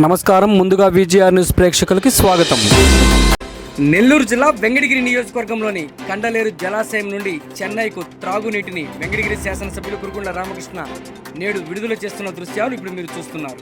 నమస్కారం. ముందుగా VGR news ప్రేక్షకులకి స్వాగతం. నెల్లూరు జిల్లా వెంకటగిరి నియోజకవర్గంలోని కండలేరు జలాశయం నుండి చెన్నైకు త్రాగునీటిని వెంకటగిరి శాసనసభ్యులు కురుకుండ్ల రామకృష్ణ నేడు విడుదల చేస్తున్న దృశ్యాలు ఇప్పుడు మీరు చూస్తున్నారు.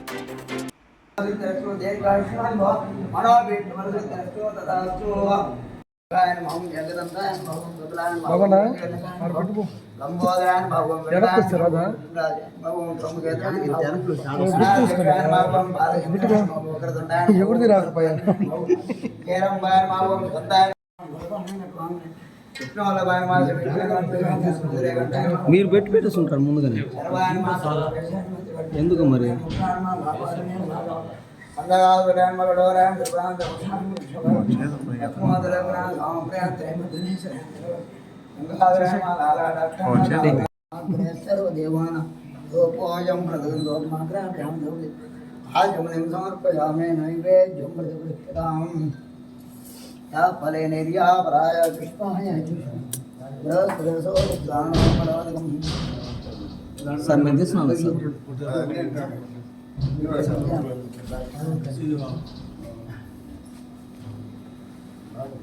ఎవరిది రాకపోయా మీరు పెట్టి పెట్టేస్తుంటారు ముందుగానే ఎందుకు మరి ಹೆಸರು ದೇವಾನ ಸೋಪೋಯಂ ಪ್ರದೋಮಾಗ್ರಹ್ಯಾಂ ದೇವಿ ಆಜಮನಿಂ ಸಮರ್ಪಯಾಮೆ ನೈವೇದ್ಯಂ ಪ್ರತಿಪೃಷ್ಟಾಂ ಯಾ ಫಲೇ ನಿರ್ಯಾ ಪ್ರಾಯ ಪುಷ್ಪಾಯ ರಸೋ ರುದ್ರಾಣಂ ಸರ್ ಮಂದಿ ಸ್ವಾಮಿ ಸರ್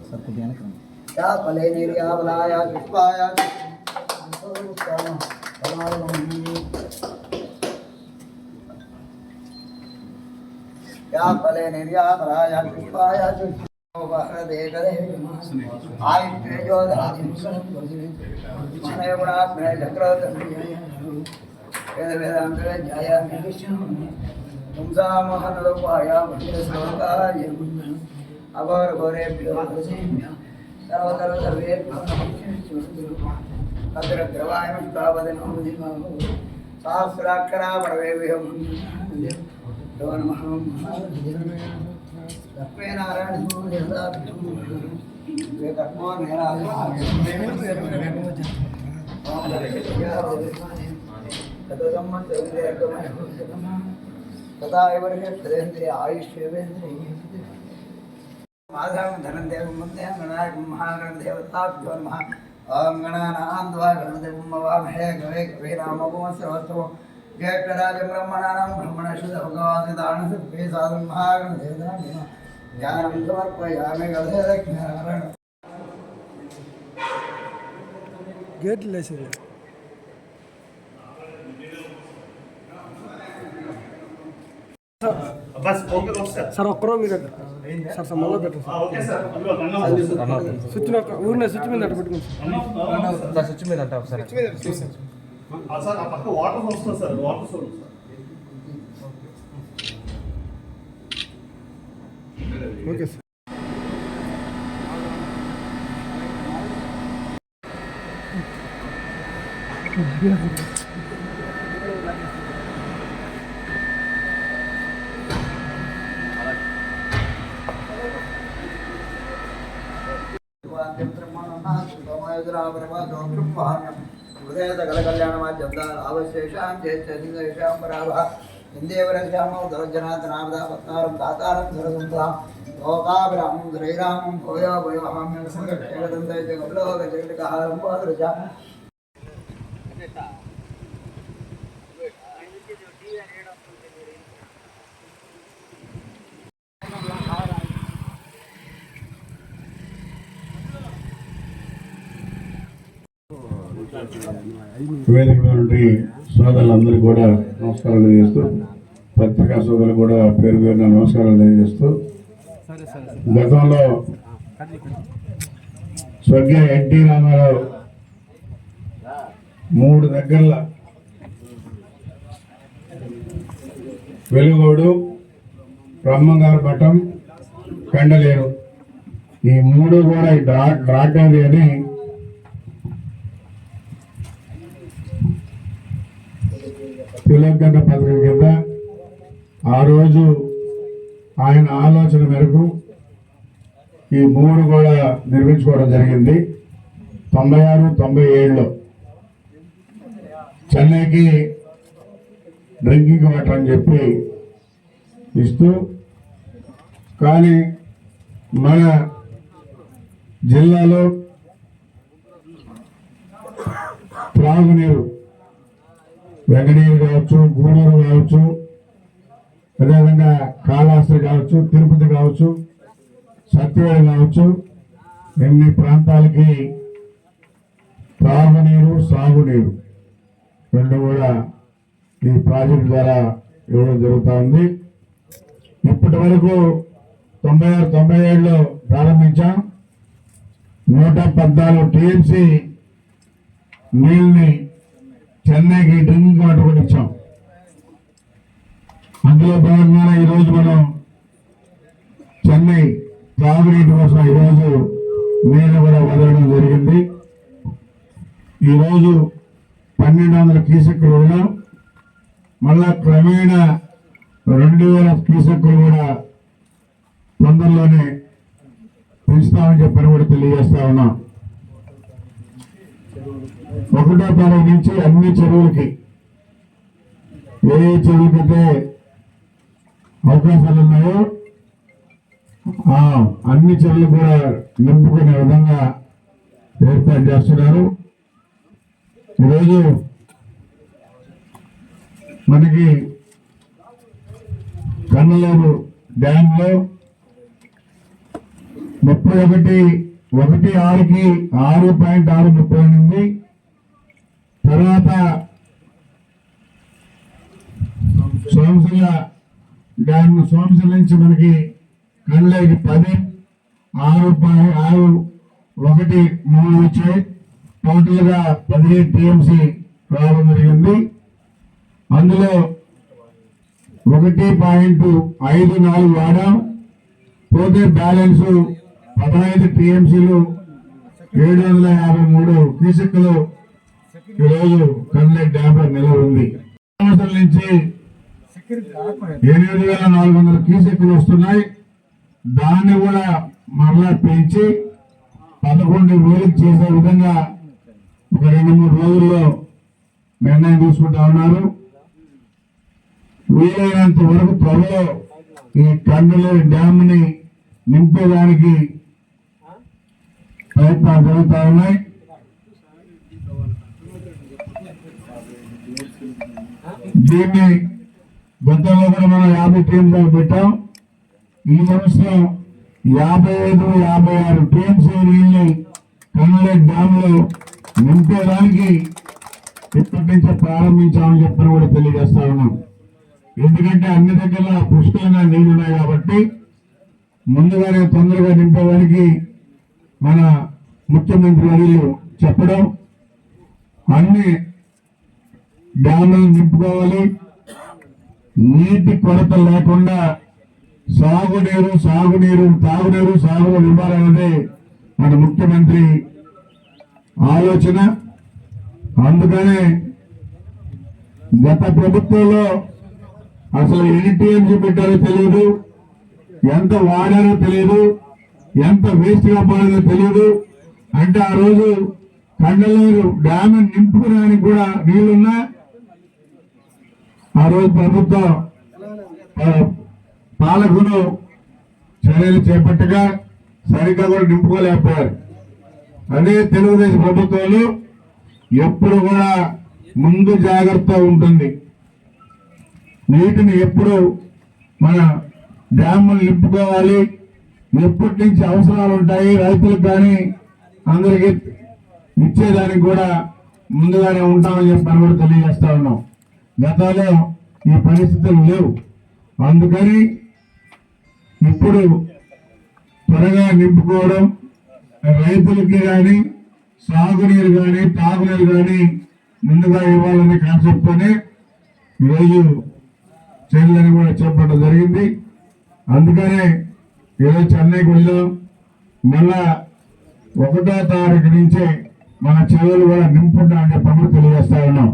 ಸರ್ ಕುಡಿಯಾನ ಕ್ರಮ సార్ సార్ కొద్దిగా వెనక్కి రండి. యా ఫలే నిర్యాపరాయ పుష్పాయ యా ఫలే నిర్యాపరాయ పుష్పాయ గౌరేభ్యో సర్వతర సర్వేభ్యో భద్రద్రవాయ సహస్రాక్షరా పడవేభ్యం నమః లక్ష్మీనారాయణ తదా माधवं धनन्देवं मुन्देहं गणायकं महागणदेवताभ्यो नमः ॐ गणानां द्वा गणदेवं मवामहे गवे गवे रामपुमस्रवस्तु जयप्रराजं ब्रह्मणानां ब्रह्मणशुद भगवासिदानसर्वे साधुं महागणदेवतां नमः ज्ञानं समर्पयामि गणदेवज्ञानरण Good listening. सर बस okay okay sir sir okay okay sir sir మళ్ళీ పెట్టండి ఓకే సార్. స్విచ్ ఊరినే స్విచ్ మీద అట్ట పెట్టుకోండి సార్. స్విచ్ మీద అంటావు సార్? ఆ, సార్ ఆ పక్క వాటర్ వస్తుంది sir. Water source. Sir. Okay sir అవశేషాం చేశాం పరాభ ఇందేవరశ్యామో దౌర్జనాథనామదా పత్తారం దాతారం సరసంతాం లోకాభిరామం శ్రీరామం భూయో భూయోహామ్యం సంగతంతే జగలోక జగలికహారం పాదృశ వేదిక మీద నుండి సోదరులందరికీ కూడా నమస్కారాలు తెలియజేస్తూ పత్రికా సోదరులు కూడా పేరు పేరున నమస్కారాలు తెలియజేస్తూ గతంలో స్వర్గీయ ఎన్టీ రామారావు మూడు దగ్గరల వెలుగోడు బ్రహ్మంగారు పట్టం కండలేరు. ఈ మూడు కూడా ఈ డ్రా డ్రాగన్ అని తిలోగన్న పథకం కింద ఆ రోజు ఆయన ఆలోచన మేరకు ఈ మూడు కూడా నిర్మించుకోవడం జరిగింది. తొంభై ఆరు తొంభై ఏడులో. చెన్నైకి డ్రింకింగ్ వాటర్ అని చెప్పి ఇస్తూ కానీ మన జిల్లాలో త్రాగునీరు వెంగనీరు కావచ్చు గూడూరు కావచ్చు అదేవిధంగా కాళహస్తి కావచ్చు తిరుపతి కావచ్చు సత్యవేడ కావచ్చు ఎన్ని ప్రాంతాలకి తాగునీరు సాగునీరు రెండు కూడా ఈ ప్రాజెక్ట్ ద్వారా ఇవ్వడం జరుగుతూ ఉంది. ఇప్పటి వరకు తొంభై ఆరు తొంభై ఏడులో ప్రారంభించాం. నూట పద్నాలుగు టీఎంసీ నీళ్ళని చెన్నైకి డ్రింకింగ్ వాటర్ కూడా ఇచ్చాం. అందులో భాగంగానే ఈరోజు మనం చెన్నై తాగునీటి కోసం ఈరోజు నీళ్ళు కూడా వదలడం జరిగింది. ఈరోజు పన్నెండు వందల కీసెక్కులు ఉన్నాం. మళ్ళా క్రమేణా రెండు వేల కీసెక్కులు కూడా తొందరలోనే పెంచుతామని చెప్పని కూడా తెలియజేస్తా ఉన్నాం. ఒకటో తారీఖు నుంచి అన్ని చెరువులకి. ఏ ఏ చెరువుకైతే అవకాశాలు ఉన్నాయో ఆ అన్ని చెరువులు కూడా నింపుకునే విధంగా ఏర్పాటు చేస్తున్నారు. ఈరోజు మనకి కన్నలూరు డ్యాంలో ముప్పై ఒకటి ఒకటి ఆరుకి ఆరు పాయింట్ ఆరు ముప్పై ఎనిమిది తర్వాత సోమశిల డ్యామ్ సోమశిల నుంచి మనకి కళ్ళకి పది ఆరు ఆరు ఒకటి మూడు వచ్చాయి. టోటల్గా పదిహేడు టీఎంసీ రావడం జరిగింది. అందులో ఒకటి పాయింట్ ఐదు నాలుగు వాడాం. పోతే బ్యాలెన్స్ పదహైదు టీఎంసీలు ఏడు వందల యాభై మూడు క్యూసెక్కులు ఈరోజు కన్లెట్ డ్యామ్లో నిల్వ ఉంది. సంవత్సరాల నుంచి ఎనిమిది వేల నాలుగు వందల క్యూసెక్లు వస్తున్నాయి. దాన్ని కూడా మరలా పెంచి పదకొండు వేలకు చేసే విధంగా ఒక రెండు మూడు రోజుల్లో నిర్ణయం తీసుకుంటా ఉన్నారు. వీలైనంత వరకు త్వరలో ఈ కండలు డ్యామ్ని నింపేదానికి ప్రయత్నాలు జరుగుతూ ఉన్నాయి. దీన్ని గతంలో కూడా మనం యాభై టీమ్స్ పెట్టాం. ఈ సంవత్సరం యాభై ఐదు యాభై ఆరు టీమ్స్ నీళ్ళని కన్నడ డ్యామ్లో నింపేదానికి ఇప్పటి నుంచే ప్రారంభించామని చెప్పని కూడా తెలియజేస్తా ఉన్నాం. ఎందుకంటే అన్ని దగ్గర పుష్కలంగా నీళ్ళు ఉన్నాయి కాబట్టి ముందుగానే తొందరగా నింపేదానికి మన ముఖ్యమంత్రి వర్యులు చెప్పడం అన్ని డ్యాములు నింపుకోవాలి. నీటి కొరత లేకుండా సాగునీరు సాగునీరు తాగునీరు సాగునీరు ఇవ్వాలన్నదే మన ముఖ్యమంత్రి ఆలోచన. అందుకనే గత ప్రభుత్వంలో అసలు ఎన్ని టీఎంసీ పెట్టారో తెలియదు. ఎంత వాడారో తెలియదు. ఎంత వేస్ట్గా తెలియదు. అంటే ఆ రోజు కండలేరు డ్యామ్ నింపుకోవడానికి కూడా నీళ్ళున్నా ఆ రోజు ప్రభుత్వం ఆ, పాలకులు చర్యలు చేపట్టగా సరిగ్గా కూడా నింపుకోలేకపోయారు. అదే తెలుగుదేశం ప్రభుత్వాలు ఎప్పుడు కూడా ముందు జాగ్రత్త ఉంటుంది. నీటిని ఎప్పుడు మన డ్యాములు నింపుకోవాలి. ఎప్పటి నుంచి అవసరాలు ఉంటాయి రైతులకు కానీ అందరికీ ఇచ్చేదానికి కూడా ముందుగానే ఉంటామని చెప్పని కూడా తెలియజేస్తా ఉన్నాం. గతంలో ఈ పరిస్థితులు లేవు. అందుకని ఇప్పుడు త్వరగా నింపుకోవడం రైతులకి కానీ సాగునీరు కానీ తాగునీరు కానీ ముందుగా ఇవ్వాలనే కాన్సెప్ట్తోనే ఈరోజు చర్యలని కూడా చేపట్టడం జరిగింది. అందుకనే ఈరోజు చెన్నైకి వెళ్ళాం. మళ్ళా ఒకటో తారీఖు నుంచే మన చెరువులు కూడా నింపుంటామని చెప్పి తెలియజేస్తా ఉన్నాం.